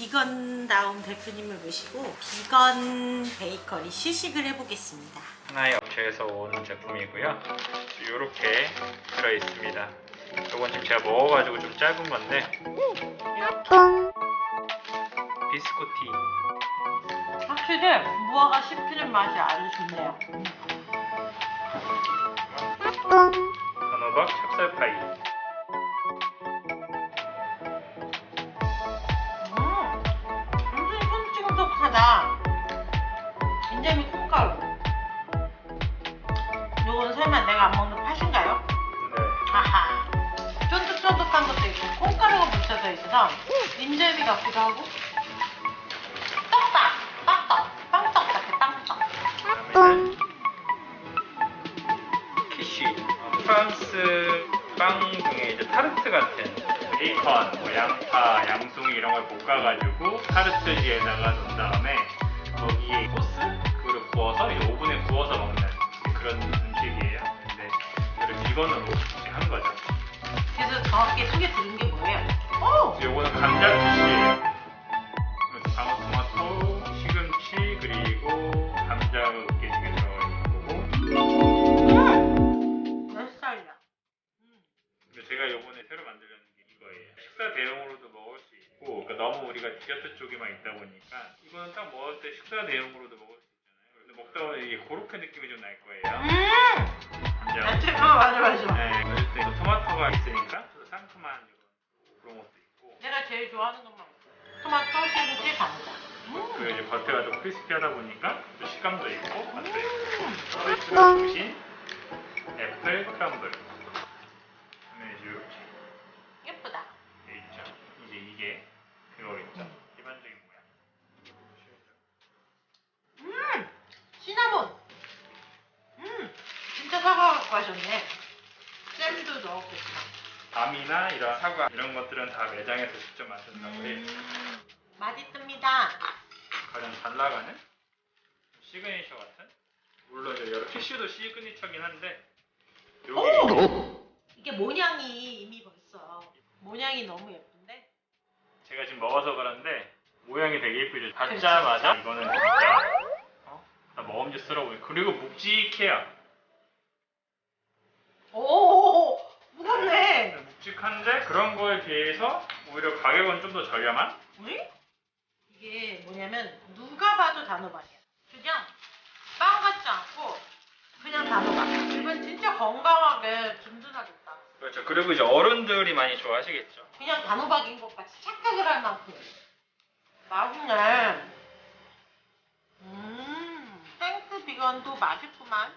비건다운 대표님을 모시고 비건 베이커리 시식을 해보겠습니다. 하나의 업체에서 온 제품이고요. 이렇게 들어 있습니다. 이건 지금 제가 먹어가지고 좀 짧은 건데 비스코티 확실히 무화과 씹히는 맛이 아주 좋네요. 인절미 콩가루. 요건 설마 내가 안 먹는 팥인가요? 네. 아하. 쫀득쫀득한 것도 있고 콩가루가 묻혀져 있어서 인절미 같기도 하고 떡밥, 빵떡, 빵떡 같아 빵떡. 그다음에는 키쉬 어, 프랑스 빵 중에 이제 타르트 같은 베이컨, 뭐 양파, 양송이 이런 걸 볶아가지고 타르트지에다가 넣은 다음에 거기에 소스 이제 오븐에 구워서 먹는 그런 음식이에요. 근데 이거를 비건으로 한 거죠. 그래서 정확히 소개 들은 게 뭐예요? 오! 요거는 감자 키쉬예요. 방울토마토, 시금치 그리고 감자가 으깨지게 들어가 있는 거고 음! 몇 살이야? 음. 근데 제가 요번에 새로 만들려는 게 이거예요. 식사 대용으로도 먹을 수 있고, 그러니까 너무 우리가 디저트 쪽에만 있다 보니까 이거는 딱 먹을 때 식사 대용으로도 먹다 보면 이게 고로케 느낌이 좀 날 거예요. 음! 어, 맞아, 맞아. 네, 그럴 때 토마토가 있으니까 좀 상큼한 이런 그런 것도 있고. 내가 제일 좋아하는 것만 먹어. 토마토, 시금치, 감자. 그리고 음! 이제 겉에가 좀 크리스피하다 보니까 또 식감도 있고 맛도 있고. 음! 중심, 애플 크럼블. 하셨네. 잼도 넣었겠구나. 밤이나 이런 사과 이런 것들은 다 매장에서 직접 만든다고 해요. 음, 맛있습니다. 가장 잘 나가는 시그니처 같은. 물론 이제 여러 키슈도 시그니처긴 한데 여기 오! 이게 모양이 이미 벌써 모양이 너무 예쁜데? 제가 지금 먹어서 그런데 모양이 되게 예쁘죠. 받자마자 이거는 진짜 어? 다 먹음직스러워. 그리고 묵직해요. 오! 무겁네. 묵직 한데 그런 거에 비해서 오히려 가격은 좀 더 저렴한? 우리? 이게 뭐냐면 누가 봐도 단호박이야. 그냥 빵 같지 않고 그냥 단호박. 이건 진짜 건강하게 든든하겠다. 그렇죠. 그리고 이제 어른들이 많이 좋아하시겠죠. 그냥 단호박인 것 같이 착각을 할 만큼 맛있네. 음, 땡스 비건도 맛있구만.